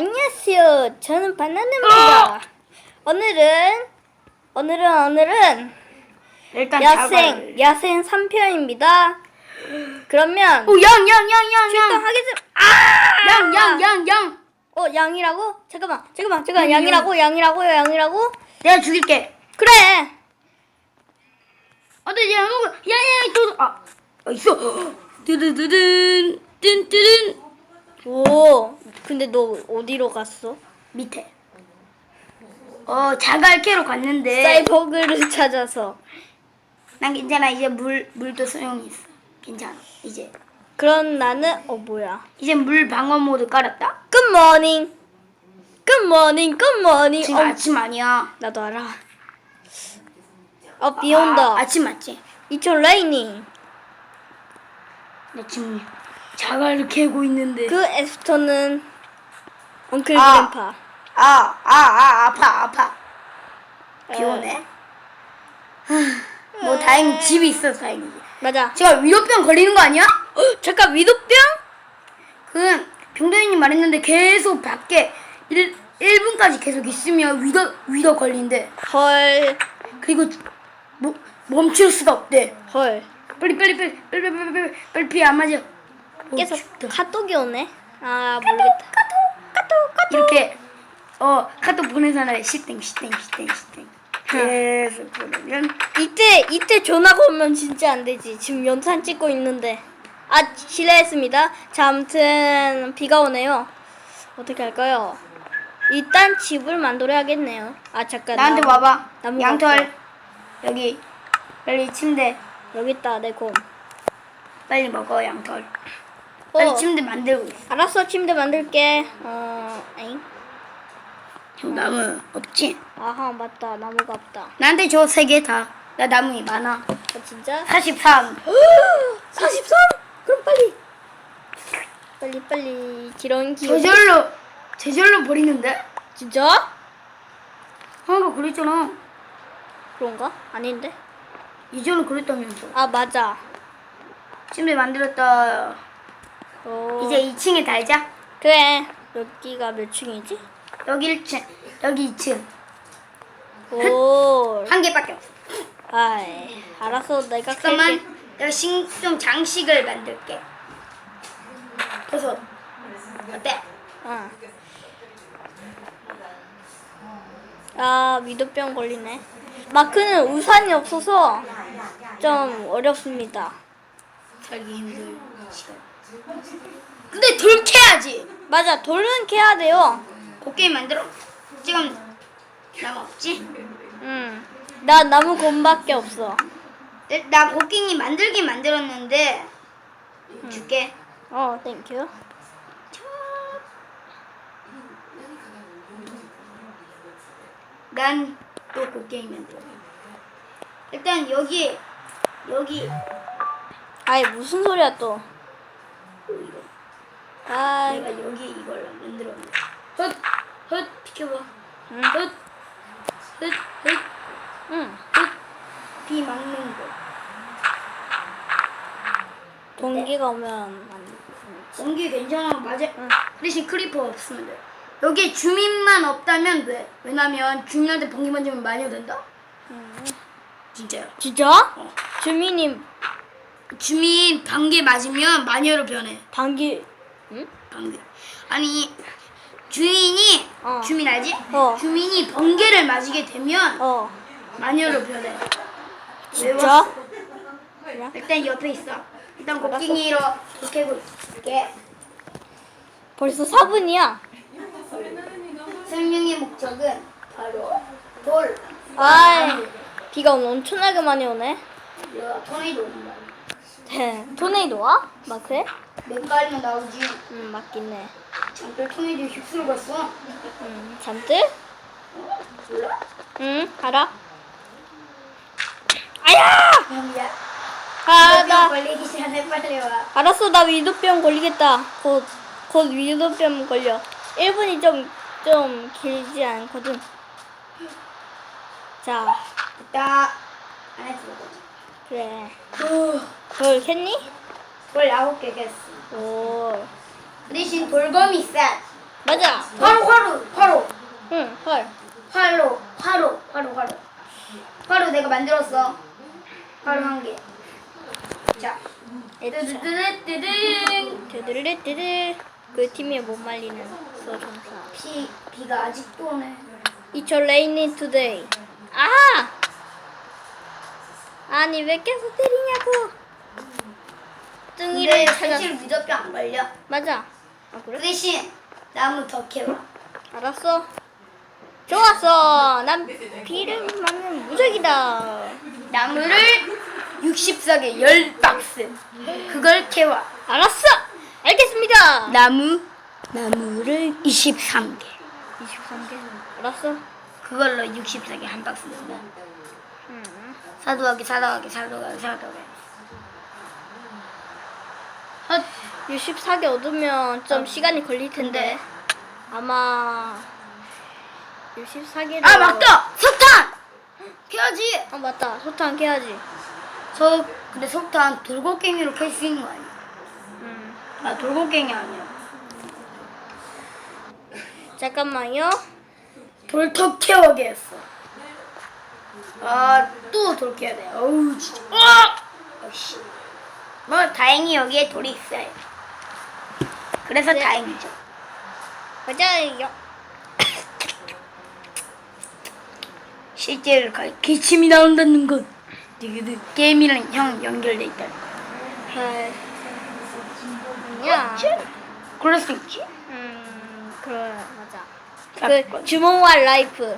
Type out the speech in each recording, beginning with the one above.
안녕하세요. 저는 바나나입니다. 오늘은 오늘은 오늘은 일단 야생 야생 3편입니다. 그러면 오 양 양 양 양 양 출동하겠습니다. 아! 양 양 양 양 어 양이라고? 잠깐만 잠깐만 잠깐 양이라고 양이라고 양이라고? 내가 죽일게 그래. 어디 양하고 야야 또아 어, 있어 드드드든 뜬뜨든 오 근데 너 어디로 갔어? 밑에 어 자갈캐로 갔는데 사이버그를 찾아서. 난 괜찮아 이제 물 물도 소용이 있어 괜찮아 이제 그럼 나는 어 뭐야? 이제 물 방어 모드 깔았다 굿모닝. 굿모닝 굿모닝. 지금 어, 아침 아니야 나도 알아. 어, 비 온다. 아, 아침 맞지 It's raining. 나 지금 자갈을 캐고 있는데 그 에스터는 엉클 아. 그램파. 아, 아, 아, 아파, 아파. 비 오네. 뭐 다행히 집이 있어 다행이지. 맞아. 제가 위로병 걸리는 거 아니야? 헉, 잠깐 위도병? 그 병도인님 말했는데 계속 밖에 1, 1분까지 계속 있으면 위도 위도 걸린대. 헐. 그리고 뭐, 멈출 수가 없대. 헐. 빨리 빨리 빨리 빨리 빨리 빨리 빨리 빨리 안 맞아 어, 계속 춥다. 카톡이 오네. 아 모르겠다. 카톡 카톡 카톡. 이렇게 어 카톡 보내잖아요. 시땡 시땡 시땡 시땡. 계속 보내면 이때 이때 전화가 오면 진짜 안 되지. 지금 연산 찍고 있는데. 아 실례했습니다. 자 아무튼 비가 오네요. 어떻게 할까요? 일단 집을 만들어야겠네요. 아 잠깐. 나한테 나무- 와봐. 나무 양털 갖고. 여기 빨리 침대 여기 있다 내 곰. 빨리 먹어 양털. 어. 빨리 침대 만들고 있어. 알았어 침대 만들게. 어, 에잉. 형 나무 없지? 아하 맞다 나무가 없다. 나한테 줘세개 다. 나 나무 많아. 어, 진짜? 43. 43? 그럼 빨리. 빨리 빨리 기. 저절로 저절로 버리는데? 진짜? 형아가 그랬잖아. 그런가? 아닌데? 이전에 그랬다면서. 아 맞아. 침대 만들었다. 어. 이제 2층에 달자. 그래. 여기가 몇 층이지? 여기 1층, 여기 2층. 오. 한 개밖에 없어. 아이 알았어 내가 잠깐만, 캘게. 내가 신, 좀 장식을 만들게. 버섯. 어때? 어. 아 위도병 걸리네. 마크는 우산이 없어서 좀 어렵습니다. 살기 힘들 시간. 근데 돌 캐야지. 맞아 돌은 캐야 돼요. 곡괭이 만들어. 지금 나무 없지? 응. 나 나무 곰밖에 없어. 내- 나 곡괭이 만들긴 만들었는데 줄게. 어, 땡큐. 난 또 곡괭이 만들어. 일단 여기 여기 아이 무슨 소리야 또? 아, 내가 여기 이걸 만들어. 헛, 헛 비켜봐. 응. 헛, 헛, 헛, 응. 헛. 비 막는 거. 동기가 오면 안. 공기 괜찮아 맞아. 응. 대신 크리퍼 없으면 돼. 여기 주민만 없다면 돼. 왜냐면 주민한테 번개 만지면 많이 된다. 응. 진짜요. 진짜? 어. 주민이 주민 방개 맞으면 마녀로 변해. 방귀. 응? 방개. 아니 주인이 어. 주민 알지? 어. 주민이 번개를 맞게 되면 어. 마녀로 변해. 진짜? 일단 옆에 있어. 일단 곡괭이로 도깨고 있게. 벌써 4분이야. 설명의 목적은 바로 돌. 아이. 비가 오늘 엄청나게 많이 오네. 토네이도 온다. 네. 토네이도 와? 마크에? 몇 가지만 나오지. 응, 맞겠네. 잠들 토네이도 휩쓸어 갔어. 응, 잠들? 몰라? 응, 알아. 아야! 형이야. 아, 나. 걸리기 전에 빨리 와. 알았어, 나 위도병 걸리겠다. 곧, 곧 위도병 걸려. 1분이 좀, 좀 길지 않거든. 자, 이따 안에 들어보자. 그래. 후. 돌 캤니? 돌 아홉 개 겠어. 오. 그 대신 돌검이 싸. 맞아. 화로 화로 화로 응, 헐. 화로 화로 화로 화로 화로 내가 만들었어 화로 한 개 자 뜨드드드드등 드드르르드르. 그 팀에 못 말리는 소전사. 비 비가 아직도 오네 It's raining today. 아! 아니 왜 계속 때리냐고. 근데 뚱이를 찾았어. 사실 무적병 안 걸려 맞아. 아 그 그래? 대신 나무 더 캐와 알았어. 좋았어. 난 비를 맞는 무적이다. 나무를 64개 10박스 그걸 캐와 알았어. 알겠습니다. 나무 나무를 23개 23개. 알았어. 그걸로 64개 한 박스 넣어 음. 사도하기 사도하기 사도하기 사도하기 헛 64개 얻으면 좀 시간이 걸릴 텐데. 아마 64개를 아 맞다 석탄 캐야지 아 맞다. 소탕 깨야지. 저 근데 석탄 돌고갱이로 캘 수 있는 거 아니야 음. 아 돌고갱이 아니야 잠깐만요. 돌톱 캐오게 했어 아또 돌 캐야 돼 어우 진짜 아! 역시 뭐 다행히 여기에 돌이 있어요 그래서 네. 다행이죠 맞아요. 실제로 가- 기침이 나온다는 것 디그드 게임이랑 형 연결돼 있다는 거 헐. 아니야. 그럴 수 있지 음, 그래 맞아. 그그 주몽와 라이프.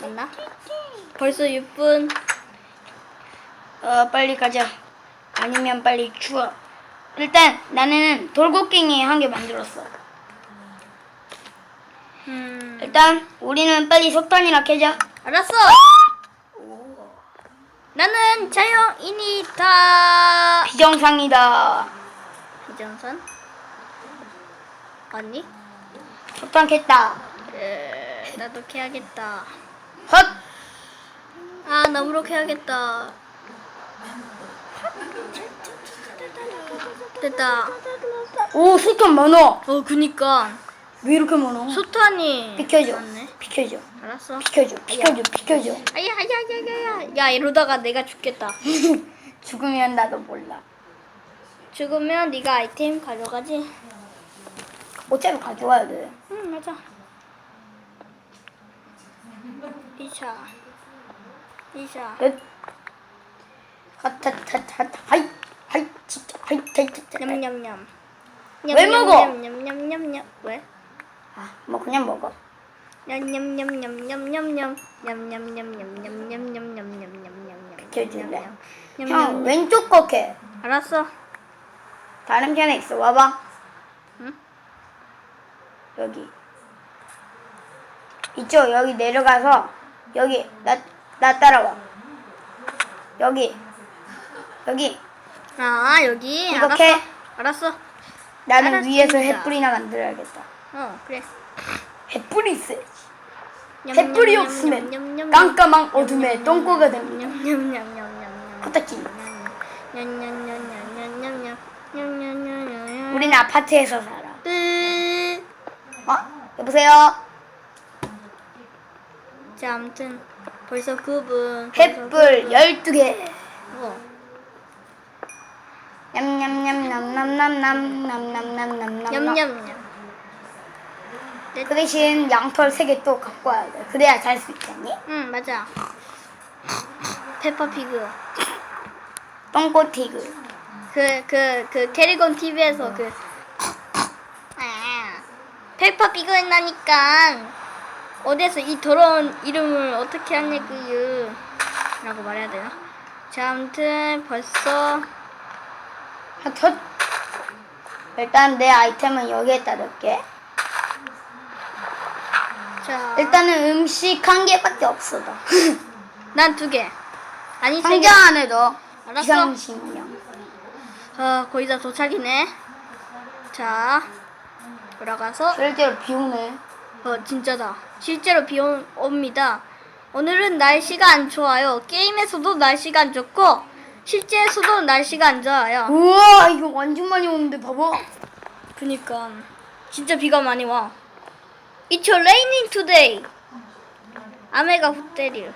맞나? 벌써 6분. 어 빨리 가자 아니면 빨리 추워 일단 나는 돌고갱이 한 개 만들었어 음, 일단 우리는 빨리 석탄이나 캐자 알았어. 나는 자연인이다. 비정상이다 비정선? 아니? 석탄 캤다 에, 나도 캐야겠다. 헛 아, 나무로 캐야겠다. 됐다. 오 석탄 많아 어, 그니까. 왜 이렇게 많아 소탄이. 비켜줘 맞네. 비켜줘 알았어. 비켜줘 비켜줘 비켜줘 아야, 아야, 아야, 아야. 야, 이러다가 내가 죽겠다. 죽으면 나도 몰라 죽으면 네가 아이템 가져가지. 어차피 가져와야 돼 응, 맞아. 이샤. 이샤. 끝 핫핫핫핫 하이 냠냠냠. 왜 먹어? 냠냠냠냠냠. 왜? 아 뭐 그냥 먹어 냠냠냠냠냠냠냠. 냠냠냠냠냠냠냠냠냠냠냠. 비켜줄래 형 냠냠. 왼쪽 거캐 알았어. 다른 편에 있어 와봐 응? 여기 이쪽 여기 내려가서 여기 나 나 따라와 여기 여기 아 여기 이렇게 알았어. 알았어. 나는 알았습니다. 위에서 햇불이나 만들어야겠다. 어 그래. 햇불이 있어. 햇불이 없으면 깜깜한 어둠에 똥꼬가 됩니다. 코딱지. 우리는 아파트에서 살아. 어? 여보세요? 자, 아무튼 벌써 9분. 벌써 햇불 12개. 어. 냠냠냠냠냠냠냠냠냠냠냠 냠냠냠. 그 대신 양털 3개 또 갖고 와야 돼 그래야 잘 수 있잖니? 응, 맞아. 페퍼피그. 똥꼬티그 그, 그, 그, 캐리건 TV에서 그, 아, 페퍼피그 했나니까, 어디에서 이 더러운 이름을 어떻게 하냐고요. 라고 말해야 되나? 자, 아무튼 벌써, 헛 일단 내 아이템은 여기에다 넣을게 자, 일단은 음식 한 개밖에 없어 나 난 두 개. 아니, 세 개. 상자 안에 넣어 알았어. 비상식량 어, 거의 다 도착이네. 자, 돌아가서, 실제로 비 오네 어, 진짜다. 실제로 비 온- 옵니다. 오늘은 날씨가 안 좋아요. 게임에서도 날씨가 안 좋고, 실제에서도 날씨가 안 좋아요. 우와 이거 완전 많이 오는데 봐봐 그니까 진짜 비가 많이 와. It's raining today. 아메가 훅 때릴.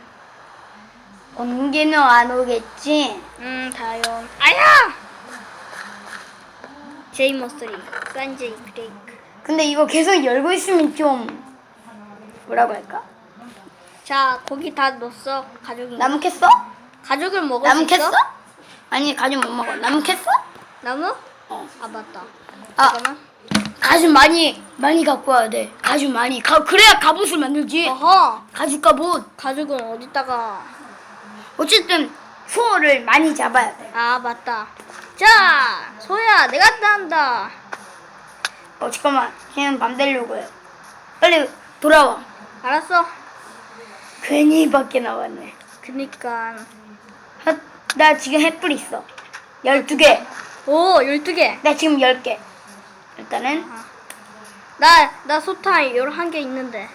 온기는 안 오겠지? 음, 다연. 아야! 제이 머스리, 싼제이 브레이크. 근데 이거 계속 열고 있으면 좀 뭐라고 할까? 자, 고기 다 넣었어. 가족이. 캤어? 가족을 먹을 나무 수 있어? 캤어? 아니 가죽 못 먹어. 나무 캤어? 나무? 어. 아 맞다. 아 잠깐만. 가죽 많이 많이 갖고 와야 돼. 가죽 많이. 가 그래야 갑옷을 만들지. 어허. 가죽 갑옷. 가족은 어디다가? 어쨌든 소를 많이 잡아야 돼. 아 맞다. 자, 소야, 내가 따한다. 어 잠깐만. 밤 되려고 해. 빨리 돌아와. 알았어. 괜히 밖에 나왔네. 그니까. 하, 나 지금 햇불 있어. 12개. 오, 12개. 나 지금 10개. 일단은 나, 나 소타 11개 있는데.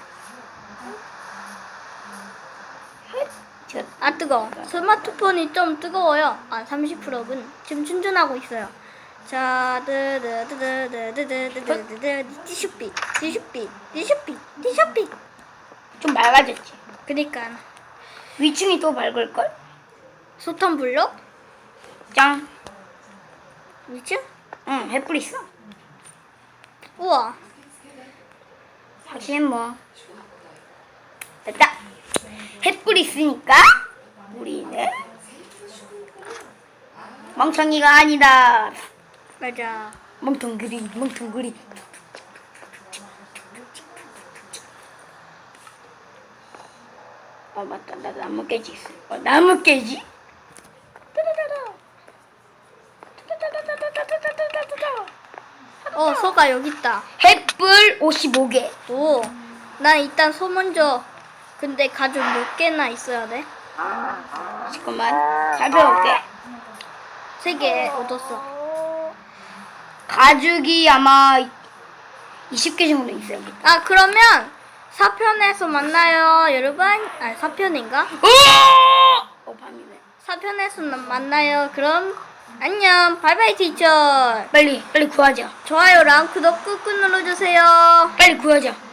저 아, 뜨거. 스마트폰이 좀 뜨거워요. 아, 30%군. 지금 충전하고 있어요. 자, 드드드드드드드드드드드 티슈빛, 티슈빛, 티슈빛, 티슈빛. 좀 맑아졌지. 그니까 위층이 더 맑을걸? 소탄 불러? 짱. 미치? 응, 햇불 있어. 우와. 하긴 뭐. 됐다. 햇불 있으니까 우리는 멍청이가 아니다. 맞아. 멍텅그리, 멍텅그리. 어 맞다, 나 나무 깨지 있어. 어, 나무 깨지? 어, 소가 여기 있다. 햇불 55개. 오. 난 일단 소 먼저. 근데 가죽 몇 개나 있어야 돼? 잠깐만 살펴볼게. 세 개 얻었어. 가죽이 아마 20개 정도 있어요. 아, 그러면 4편에서 만나요, 여러분. 아, 4편인가? 어, 밤이네. 4편에서 만나요. 그럼 안녕. 바이바이 티처. 빨리, 빨리 구하자. 좋아요랑 구독 꾹꾹 눌러주세요. 빨리 구하자.